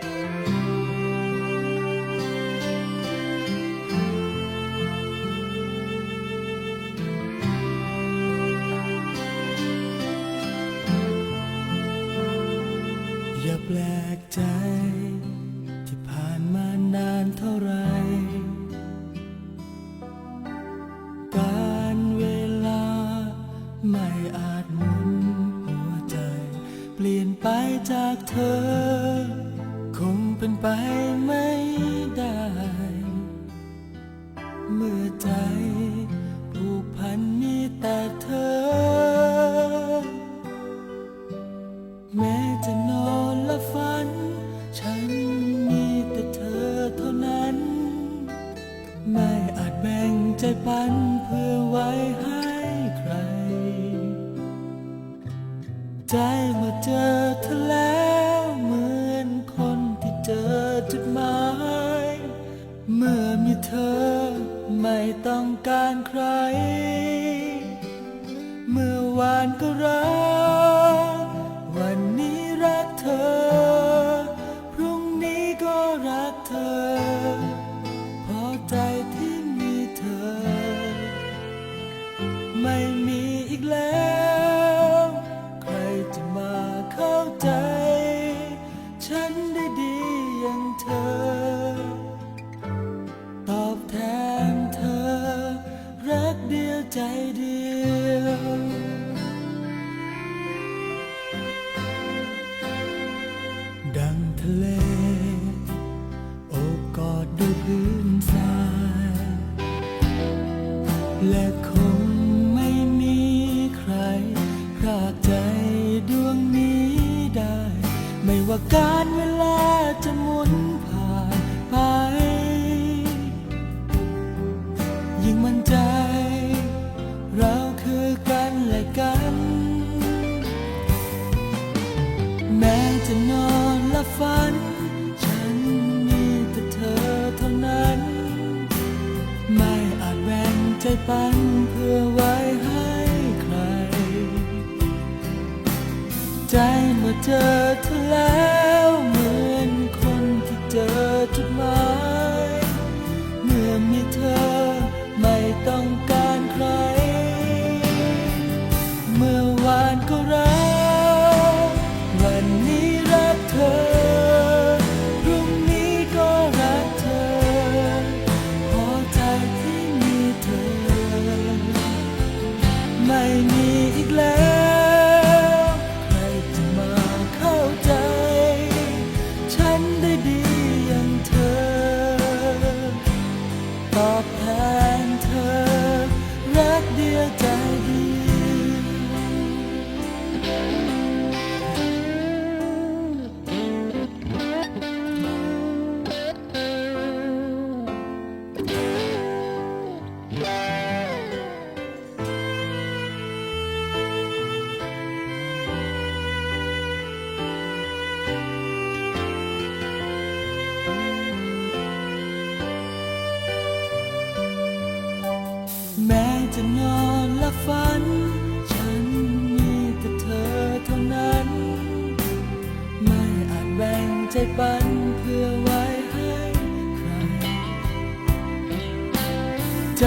อย่าแปลกใจ ที่ผ่านมานานเท่าไรการเวลาไม่อาจหมุนหัวใจ เปลี่ยนไปจากเธอ เป็นไปไม่ได้ เมื่อใจผูกพันมีแต่เธอ แม้จะนอนและฝัน ฉันมีแต่เธอเท่านั้น ไม่อาจแบ่งใจปันเพื่อไว้ให้ใคร ใจเมื่อเจอเธอแล้ เธอไม่ต้องการใคร เมื่อวานก็รัก วันนี้รักเธอ พรุ่งนี้ก็รักเธอ พอใจที่มีเธอ ไม่มีอีกแล้ว ใครจะมาเข้าใจ ฉันได้ดีอย่างเธอ และคงไม่มีใครพรากใจดวงนี้ได้ ไม่ว่าการเวลาจะหมุน ปันเพื่อไว้ให้ใคร ใจเมื่อเจอเธอแล้วเหมือนคนที่เจอจุดหมาย เมื่อมีเธอไม่ต้อง ไม่มีอีกแล้ว ใครจะมาเข้าใจ ฉันได้ดีอย่างเธอ ตอบแทนเธอ รักเดียวใจเดียว ฝัน ฉันมีแต่เธอเท่านั้น ไม่อาจแบ่งใจปันเพื่อไว้ให้ใคร ใจ